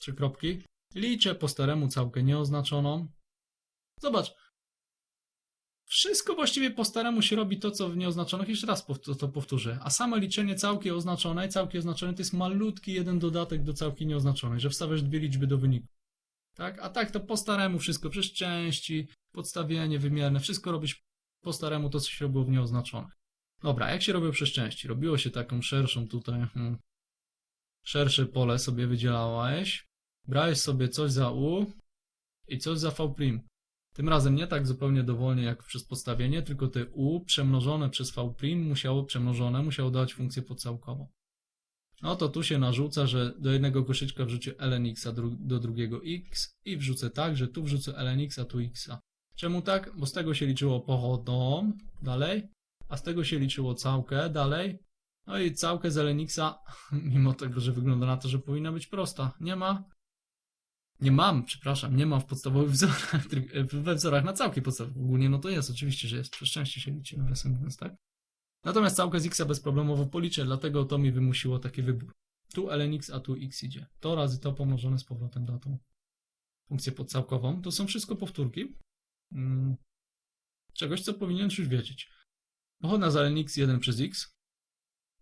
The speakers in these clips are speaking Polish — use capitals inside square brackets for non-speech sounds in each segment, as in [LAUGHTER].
trzy kropki. Liczę po staremu całkę nieoznaczoną. Zobacz. Wszystko właściwie po staremu się robi to, co w nieoznaczonych. Jeszcze raz to powtórzę. A samo liczenie całki oznaczonej, całki oznaczonej to jest malutki jeden dodatek do całki nieoznaczonej, że wstawiasz dwie liczby do wyniku. Tak? A tak to po staremu wszystko, przez części, podstawienie wymierne, wszystko robisz po staremu to, co się robiło w nieoznaczonych. Dobra, jak się robiło przez części? Robiło się taką szerszą tutaj, hmm, szersze pole sobie wydzielałeś, brałeś sobie coś za U i coś za V'. Tym razem nie tak zupełnie dowolnie jak przez podstawienie, tylko te U przemnożone przez V' musiało przemnożone, musiało dać funkcję podcałkową. No to tu się narzuca, że do jednego koszyczka wrzucę lnx, dru do drugiego x i wrzucę tak, że tu wrzucę lnx, a tu x. Czemu tak? Bo z tego się liczyło pochodną, dalej, a z tego się liczyło całkę, dalej. No i całkę z lnx, [LAUGHS] mimo tego, że wygląda na to, że powinna być prosta, nie ma. Nie mam, przepraszam, nie mam w podstawowych wzorach, [LAUGHS] we wzorach na całki podstawowe. Ogólnie no to jest, oczywiście, że jest, szczęście się liczy, nawiasem mówiąc, tak? Natomiast całkę z x bezproblemowo policzę, dlatego to mi wymusiło taki wybór. Tu lnx, a tu x idzie. To razy to pomnożone z powrotem na tą funkcję podcałkową. To są wszystko powtórki. Mm, Czegoś, co powinieneś już wiedzieć. Pochodna z lnx 1 przez x.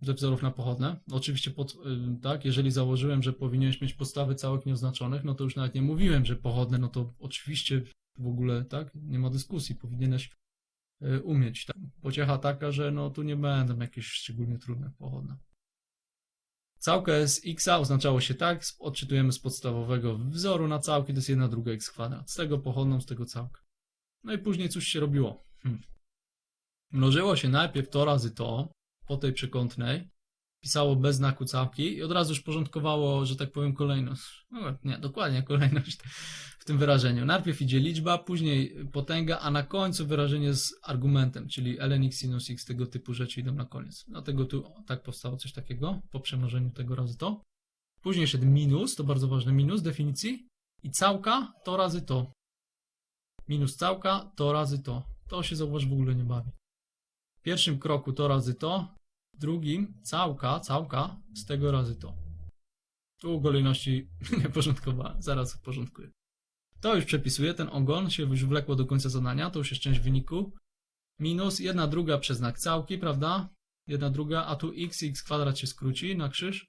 Ze wzorów na pochodne. Oczywiście, pod, y, tak, jeżeli założyłem, że powinieneś mieć podstawy całek nieoznaczonych, no to już nawet nie mówiłem, że pochodne, no to oczywiście w ogóle, tak, nie ma dyskusji, powinieneś y, umieć. Tak. Pociecha taka, że no tu nie będą jakieś szczególnie trudne pochodne. Całkę z x oznaczało się tak, odczytujemy z podstawowego wzoru na całki, to jest 1 druga x kwadrat. Z tego pochodną, z tego całkę. No i później cóż się robiło? Hmm. Mnożyło się najpierw to razy to, po tej przekątnej, pisało bez znaku całki i od razu już porządkowało, że tak powiem, kolejność. No, nie, dokładnie kolejność w tym wyrażeniu. Najpierw idzie liczba, później potęga, a na końcu wyrażenie z argumentem, czyli ln x sinus x, tego typu rzeczy idą na koniec. Dlatego tu tak powstało coś takiego, po przemnożeniu tego razy to. Później szedł minus, to bardzo ważny minus definicji i całka to razy to. Minus całka to razy to. To się zauważ w ogóle nie bawi. W pierwszym kroku to razy to, drugim całka, całka z tego razy to. Tu kolejności [LAUGHS] nie porządkowałem, zaraz uporządkuję. To już przepisuję, ten ogon się już wlekło do końca zadania, to już jest część wyniku. Minus jedna druga przez znak całki, prawda? Jedna druga, a tu x, x kwadrat się skróci na krzyż,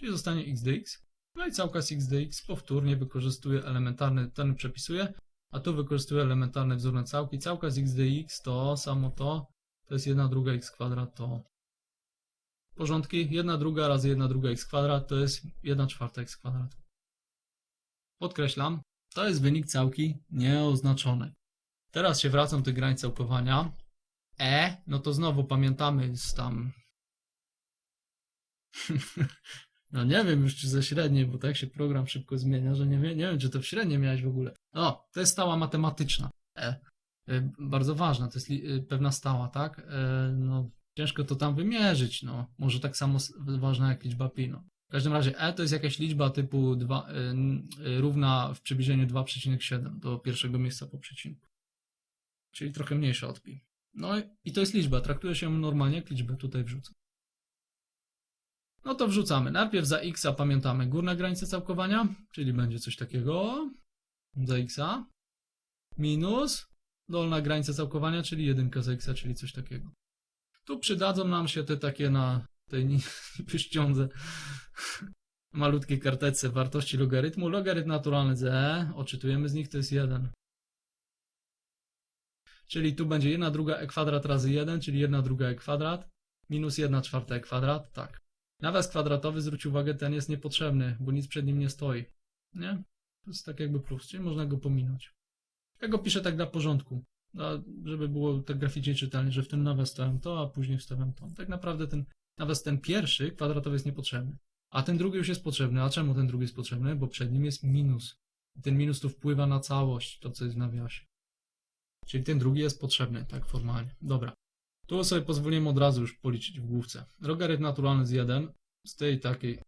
czyli zostanie x dx. No i całka z x dx powtórnie wykorzystuję elementarny, ten przepisuję, a tu wykorzystuję elementarny wzór na całki. Całka z x dx to samo to, to jest jedna druga x kwadrat to porządki. Jedna druga razy jedna druga x kwadrat to jest jedna czwarta x kwadrat. Podkreślam, to jest wynik całki nieoznaczonej. Teraz się wracam do tych granic całkowania. E, no to znowu pamiętamy z tam. [LAUGHS] no nie wiem już czy ze średniej, bo tak się program szybko zmienia, że nie, nie wiem czy to w średniej miałeś w ogóle. O, to jest stała matematyczna. E. E, Bardzo ważna, to jest e, pewna stała, tak? E, No, ciężko to tam wymierzyć, no. Może tak samo ważna jak liczba pi, no. W każdym razie e to jest jakaś liczba typu 2, y, y, równa w przybliżeniu 2,7 do pierwszego miejsca po przecinku. Czyli trochę mniejsza od pi. No i- to jest liczba, traktuje się normalnie jak liczbę, tutaj wrzucę. No to wrzucamy. Najpierw za x pamiętamy górne granice całkowania, czyli będzie coś takiego. Za x minus dolna granica całkowania, czyli 1 za x, czyli coś takiego. Tu przydadzą nam się te takie na tej [LAUGHS] pyszciądze malutkiej kartece wartości logarytmu. Logarytm naturalny z e, odczytujemy z nich, to jest 1. Czyli tu będzie 1 druga e kwadrat razy 1, czyli 1 druga e kwadrat, minus 1 czwarta e kwadrat, tak. Nawias kwadratowy, zwróć uwagę, ten jest niepotrzebny, bo nic przed nim nie stoi. Nie? To jest tak jakby plus, czyli można go pominąć. Ja go piszę tak dla porządku, dla- żeby było tak graficznie czytelnie, że w tym nawias stałem to, a później wstawiam to. Tak naprawdę ten nawias ten pierwszy kwadratowy jest niepotrzebny, a ten drugi już jest potrzebny. A czemu ten drugi jest potrzebny? Bo przed nim jest minus. I ten minus tu wpływa na całość, to co jest w nawiasie. Czyli ten drugi jest potrzebny, tak formalnie. Dobra. Tu sobie pozwoliłem od razu już policzyć w główce. Logarytm naturalny z 1 z tej takiej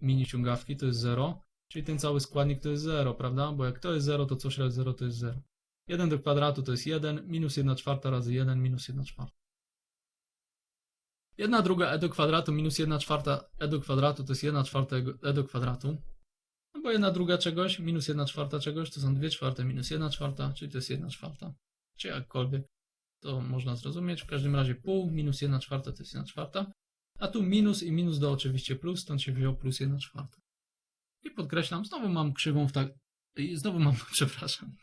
mini ciągawki to jest 0, czyli ten cały składnik to jest 0, prawda? Bo jak to jest 0, to coś razy 0 to jest 0. 1 do kwadratu to jest 1, minus 1 czwarta razy 1, minus 1 czwarta. 1 druga e do kwadratu minus 1 czwarta e do kwadratu to jest 1 czwarta e do kwadratu. No, Albo jedna druga czegoś, minus jedna czwarta czegoś, to są dwie czwarte minus jedna czwarta, czyli to jest jedna czwarta. Czy jakkolwiek to można zrozumieć. W każdym razie pół minus jedna czwarta to jest jedna czwarta. A tu minus i minus do oczywiście plus, stąd się wziął plus jedna czwarta. I podkreślam, znowu mam krzywą w tak... i Znowu mam, [LAUGHS] przepraszam,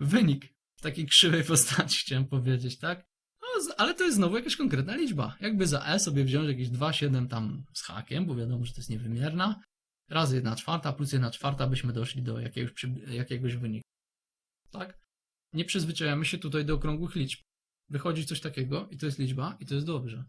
wynik w takiej krzywej postaci, chciałem powiedzieć, tak? No, ale to jest znowu jakaś konkretna liczba. Jakby za e sobie wziąć jakieś 2,7 tam z hakiem, bo wiadomo, że to jest niewymierna, razy 1 czwarta plus 1 czwarta, byśmy doszli do jakiegoś, jakiegoś wyniku. Tak? Nie przyzwyczajamy się tutaj do okrągłych liczb. Wychodzi coś takiego i to jest liczba i to jest dobrze.